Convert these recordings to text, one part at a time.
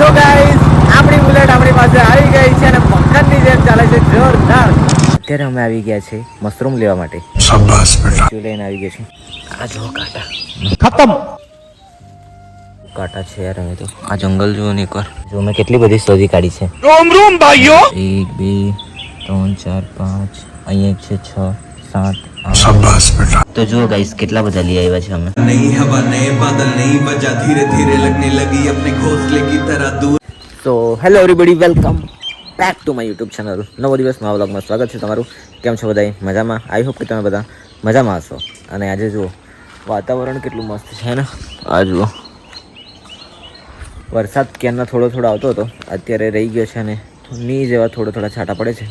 તો ગાઈસ આપણી બુલેટ આપણી પાસે આવી ગઈ છે અને મક્ખનની જેમ ચાલે છે જોરદાર. અત્યારે અમે આવી ગયા છે મશરૂમ લેવા માટે. શાબાશ બેટા. જો લઈને આવી ગયા છે આ જો કાટા. ખતમ. કાટા છે યાર અમે તો. આ જંગલ જુઓ ને એકવાર. જો મેં કેટલી બધી શોધી કાઢી છે. રોમ રોમ ભાઈઓ. એક બે ત્રણ ચાર પાંચ અહીંયા એક છે છ સાત શાબાશ બેટા. તો જુઓ ગાઈસ કેટલા બધા લઈ આવ્યા છે અમે. નહીં હવા નય બાદલ નહીં બજા ધીરે ધીરે લગને લગી અપને ઘોંસલે કી તરહ દૂર. તો hello everybody welcome back to my YouTube channel નવો દિવસ નવા વ્લોગમાં સ્વાગત છે તમારું. કેમ છો બધાય? મજામાં? આઈ હોપ કે તમે બધા મજામાં હશો. અને આજે જુઓ વાતાવરણ કેટલું મસ્ત છે ને? આ જુઓ. વરસાદ ક્યારના થોડો થોડો આવતો હતો. અત્યારે રહી ગયો છે અને ની જેવા થોડા થોડા છાંટા પડે છે.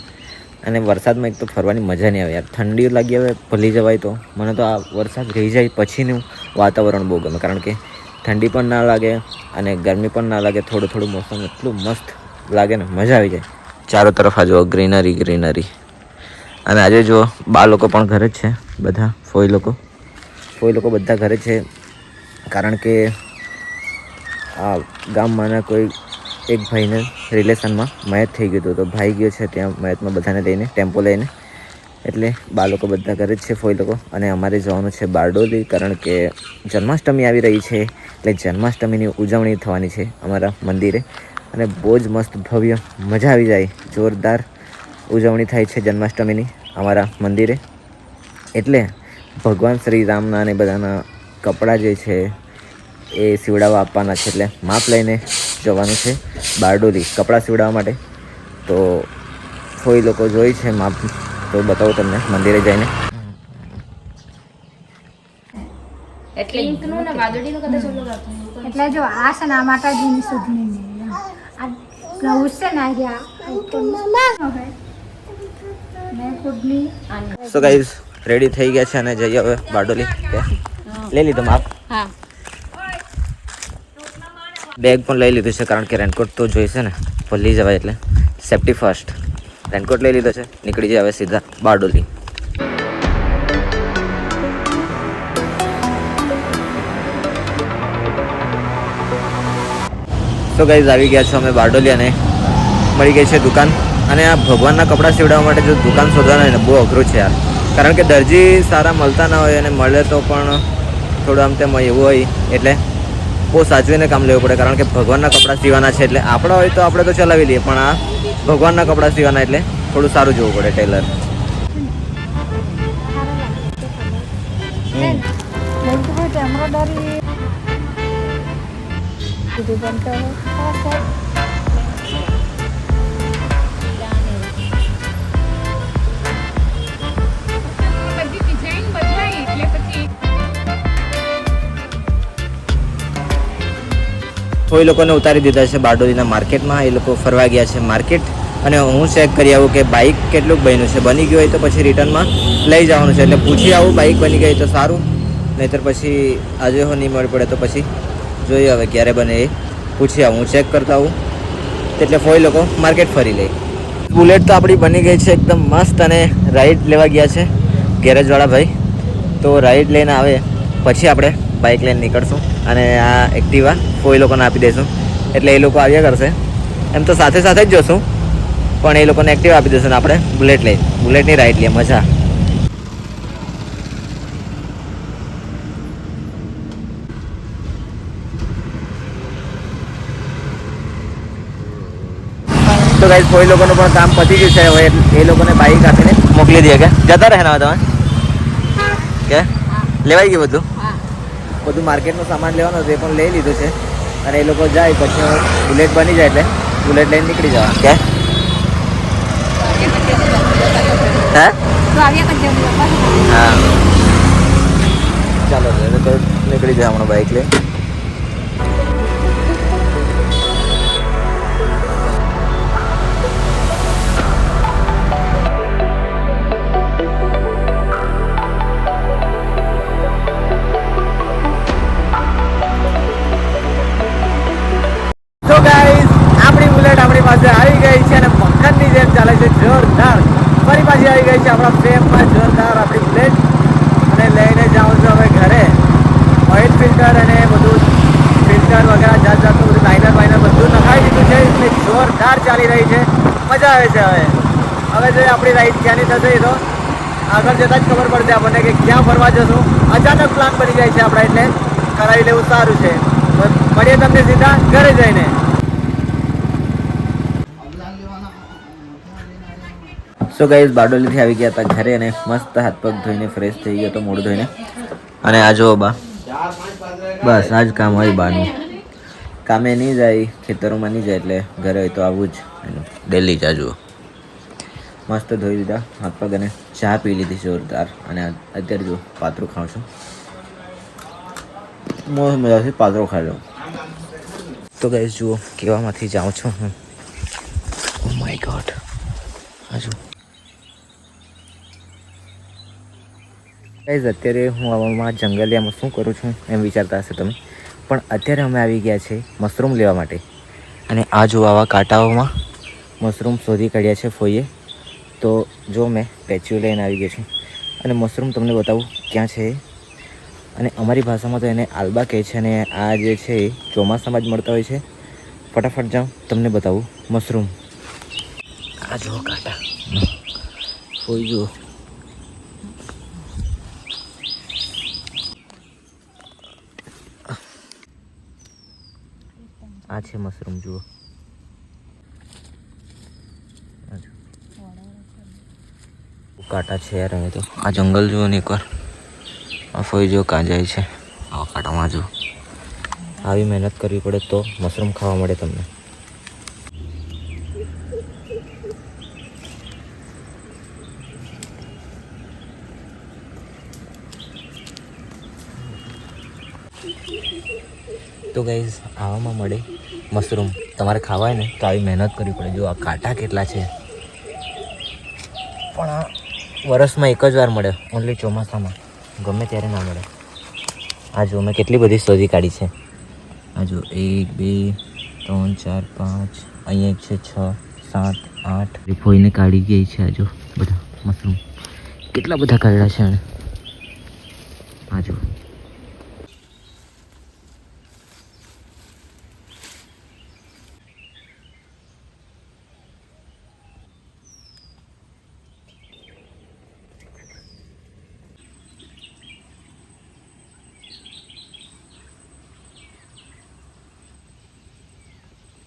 અને વરસાદમાં એક તો ફરવાની મજા નહીં આવે યાર. ઠંડી લાગી આવે ભલી જવાય તો. મને તો આ વરસાદ રહી જાય પછીનું વાતાવરણ બહુ ગમે. કારણ કે ઠંડી પણ ના લાગે અને ગરમી પણ ના લાગે. થોડું થોડું મોસમ એટલું મસ્ત લાગે ને મજા આવી જાય. ચારો તરફ આ જુઓ ગ્રીનરી ગ્રીનરી અને આજે જુઓ, બા લોકો પણ ઘરે જ છે, બધા ફોઈ લોકો. ફોઈ લોકો બધા ઘરે છે. કારણ કે આ ગામમાંના કોઈ એક ભાઈને રિલેશનમાં મયત થઈ ગયું હતું. તો ભાઈ ગયો છે ત્યાં મયતમાં બધાને લઈને, ટેમ્પો લઈને. એટલે બા લોકો બધા ઘરે જ છે ફોઈ લોકો. અને અમારે જવાનું છે બારડોલી, કારણ કે જન્માષ્ટમી આવી રહી છે. એટલે જન્માષ્ટમીની ઉજવણી થવાની છે અમારા મંદિરે. અને બહુ જ મસ્ત ભવ્ય મજા આવી જાય. જોરદાર ઉજવણી થાય છે જન્માષ્ટમીની અમારા મંદિરે. એટલે ભગવાન શ્રી રામના અને બધાના કપડાં જે છે એ સીવડાવવા આપવાના છે. એટલે માપ લઈને જવાનું છે બારડોલી કપડાં સીવડાવવા માટે. તો કોઈ લોકો જોઈ છે માપ તો બતાવું તમને મંદિરે જઈને. એટલે જો આ છે ને આ માતાજીની સુધની આ બ્લાઉઝ છે ને આ રહ્યા હવે ને ખુદની સો ગાઈઝ રેડી થઈ ગયા છે અને જઈએ હવે બારડોલી. લઈ લીધો માપ? હા. બેગ પણ લઈ લીધું છે, કારણ કે રેનકોટ તો જોઈશે ને. ભલી જવાય એટલે. સેફટી ફર્સ્ટ રેનકોટ લઈ લીધો છે, નીકળી જાય હવે સીધા બારડોલી. તો ગાઈઝ આવી ગયા છો અમે બારડોલી અને મળી ગઈ છે દુકાન. અને આ ભગવાનના કપડાં સીવડાવવા માટે જો દુકાન શોધવાના હોય ને, બહુ અઘરું છે યાર. કારણ કે દરજી સારા મળતા ના હોય અને મળે તો પણ થોડું આમ તેમ એવું હોય. એટલે બહુ સાચવીને કામ લેવું પડે કારણ કે ભગવાનના કપડાં સીવાના છે એટલે આપણા હોય તો આપણે તો ચલાવી લઈએ પણ આ ભગવાનના કપડાં સીવાના એટલે થોડું સારું જોવું પડે ટેલર. લડકું તો એ લોકોને ઉતારી દીધા છે બારડોલીના માર્કેટમાં. એ લોકો ફરવા ગયા છે માર્કેટ. અને હું ચેક કરી આવું કે બાઇક કેટલું બન્યું છે. બની ગયું હોય તો પછી રિટર્નમાં લઈ જવાનું છે. એટલે પૂછી આવું બાઇક બની ગઈ તો સારું. નહીંતર પછી આજે હો નહીં મળી પડે તો પછી જોઈએ હવે ક્યારે બને એ. પૂછી આવું. હું ચેક કરતા આવું. એટલે ફોઈ લોકો માર્કેટ ફરી લે. બુલેટ તો આપણી બની ગઈ છે એકદમ મસ્ત અને રાઈડ લેવા ગયા છે ગેરેજવાળા ભાઈ. તો રાઈડ લઈને આવે. પછી આપણે બાઇક લઈને નીકળશું અને આ એક્ટિવા કોઈ લોકોને આપી દઈશું. એટલે એ લોકો આવ્યા કરશે. એમ તો સાથે સાથે જ જોશું. પણ એ લોકોને એક્ટિવા આપી દઈશું ને આપણે બુલેટ લઈ. બુલેટની રાઈડ લઈએ, મજા. તો ગાઈઝ કોઈ લોકોનું પણ કામ પતી ગયું છે. હવે એ લોકોને બાઈક આપીને મોકલી દઈએ, કે? જતા રહે ને હવે તમે. કે? લેવાઈ ગયું બધું? બધું માર્કેટનું સામાન લેવાનો હતું એ પણ લઈ લીધું છે. અને એ લોકો જાય, પછી બુલેટ બની જાય એટલે બુલેટ લઈને નીકળી જવાનું. કે હે? ચાલો, તો નીકળી જાય હમણાં બાઇક લઈ. ગઈ છે અને મક્ખનની જેમ ચાલે છે જોરદાર. ફરી પાછી આવી ગઈ છે આપણા ફ્રેમમાં જોરદાર આપણી બુલેટ અને લઈને જાઉં છું હવે ઘરે. ઓઇલ ફિલ્ટર અને બધું ફિલ્ટર વગેરે જાત જાતનું બધું લાઇનર વાઇનર બધું નખાઈ એટલે જોરદાર ચાલી રહી છે. મજા આવે છે હવે. હવે જો આપણી રાઈડ ક્યાંની થશે એ તો. આગળ જતાં જ ખબર પડશે આપણને કે ક્યાં ફરવા જશું. અચાનક પ્લાન બની જાય છે આપણા એટલે. કરાવી લેવું સારું છે. મળીએ તમને સીધા ઘરે જઈને. સો ગાઈઝ બારડોલીથી આવી ગયા હતા ઘરે અને મસ્ત હાથ પગ ધોઈને ફ્રેશ થઈ ગયો તો મોઢું ધોઈને. અને આ જો બા, બસ આ જ કામ હોય બાનું. કામે નહીં જાય, ખેતરોમાં નહીં જાય એટલે ઘરે હોય તો આવું જ. ડેલી જ જુઓ. મસ્ત ધોઈ લીધા હાથ પગ અને ચા પી લીધી જોરદાર. અને અત્યારે જો પાતળું ખાઉં છું. મોજ મજાથી પાતરો ખાઈ લઉં. તો ગાઈસ જુઓ, કેવામાંથી જાઉં છું હું. માય ગોડ હજુ ગાઈઝ અત્યારે હું આવામાં જંગલિયામાં શું કરું છું એમ વિચારતા હશે તમે. પણ અત્યારે અમે આવી ગયા છે મશરૂમ લેવા માટે. અને આ જો આવા કાંટાઓમાં મશરૂમ શોધી કાઢ્યા છે ફોઈએ, તો જો મેં પેચ્યુ લઈને આવી ગયો છું. અને મશરૂમ તમને બતાવું ક્યાં છે અને અમારી ભાષામાં તો એને આલ્બા કહે છે અને આ જે છે એ ચોમાસામાં જ મળતા હોય છે. ફટાફટ જાઉં તમને બતાવું મશરૂમ. આ જુઓ કાંટા. ફોઈ જુઓ. આ છે મશરૂમ, જુઓ. કાંટા છે યાર હવે તો. આ જંગલ જુઓ ને એકવાર. આ ફોઈ જો કાં જાય છે. આવા કાંટામાં જુઓ. આવી મહેનત કરવી પડે તો મશરૂમ ખાવા મળે તમને. તો ગાઈઝ આવામાં મળે મશરૂમ. તમારે ખાવા હોય ને તો આવી મહેનત કરવી પડે. જો આ કાંટા કેટલા છે. પણ આ વરસમાં એક જ વાર મળે ઓનલી ચોમાસામાં. ગમે ત્યારે ના મળે. આ જો મેં કેટલી બધી શોધી કાઢી છે. આ જો એક, બે, ત્રણ, ચાર, પાંચ, અહીંયા એક છે, છ, સાત, આઠ. ફોઈને કાઢી ગઈ છે આ જો બધા મશરૂમ. કેટલા બધા કાઢ્યા છે એણે. આ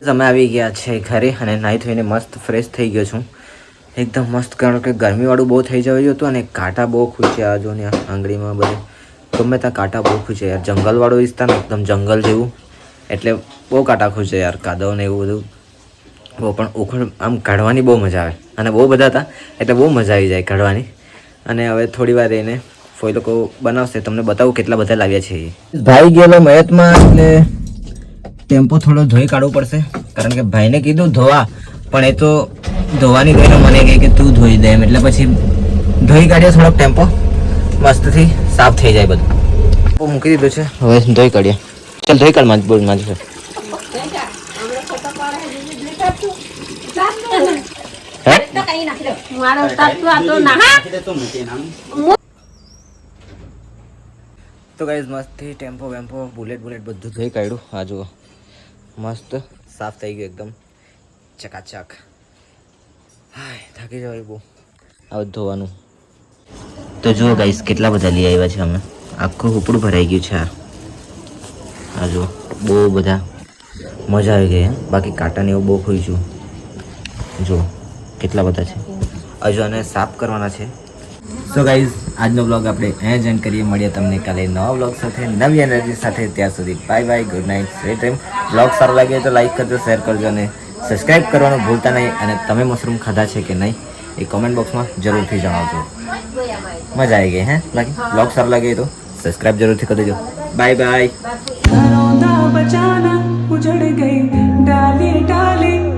અમે આવી ગયા છે ઘરે અને નાહી થઈને મસ્ત ફ્રેશ થઈ ગયો છું. એકદમ મસ્ત, કારણ કે ગરમીવાળું બહુ થઈ જવાયું હતું અને કાંટા બહુ ખૂચ્યા જો ને આંગળીમાં બધે. ગમે ત્યાં કાંટા બહુ ખૂચ્યા યાર. જંગલવાળો વિસ્તાર ને એકદમ જંગલ જેવું. એટલે બહુ કાંટા ખૂચ્યા યાર, કાદવ ને એવું બધું. બહુ, પણ ઉખડ આમ કાઢવાની બહુ મજા આવે. અને બહુ બધા હતા, એટલે બહુ મજા આવી જાય કાઢવાની. અને હવે થોડી વાર રહીને ફોઈ લોકો બનાવશે. તમને બતાવું કેટલા બધા લાવ્યા છે ભાઈ ગયેલો મહેતમાં એટલે ટેમ્પો થોડો ધોઈ કાઢવો પડશે. કારણ કે ભાઈને કીધું ધોવા, પણ એ તો ધોવાની ગઈને મને કહે કે તું ધોઈ દે એમ. એટલે પછી ધોઈ કાઢ્યો થોડોક ટેમ્પો. મસ્તથી સાફ થઈ જાય બધું. ટેમ્પો મૂકી દીધું છે. હવે ધોઈ કાઢીએ. ચાલ, ધોઈ કાઢ માજ બોલ માજ તો ગાઈઝ મસ્તથી ટેમ્પો વેમ્પો, બુલેટ બુલેટ બધું ધોઈ કાઢ્યું. આ જુઓ. મસ્ત. સાફ થઈ ગયું એકદમ. ચકાચક. હાય, થાકી જવાય બહુ. આ ધોવાનું. તો જુઓ ગાઈસ કેટલા બધા લઈ આવ્યા છે અમે. આખું ઉપડું ભરાઈ ગયું છે આ જુઓ, બહુ બધા. મજા આવી ગઈ બાકી કાંટાને એવું બહુ ખોઈ છું. જુઓ, કેટલા બધા છે. હજુ આને સાફ કરવાના છે. સો ગાઈઝ આજનો બ્લોગ આપણે અહીંયા જ કરીએ. મળીએ તમને કાલે નવા બ્લોગ સાથે, નવી એનર્જી સાથે. ત્યાં સુધી bye bye good night sweet time blog સારો લાગે તો લાઈક કરજો શેર કરજો અને સબસ્ક્રાઈબ કરવાનું ભૂલતા નહીં. અને તમે મશરૂમ ખાધા છે કે નહીં, એ કોમેન્ટ બોક્સમાં જરૂરથી જણાવજો. મજા આવી ગઈ, હે? લાગે? બ્લોગ સારો લાગે તો સબસ્ક્રાઈબ જરૂરથી કરી દેજો. બાય બાય બચાના ઉજડ ગઈ ડાલે ડાલે.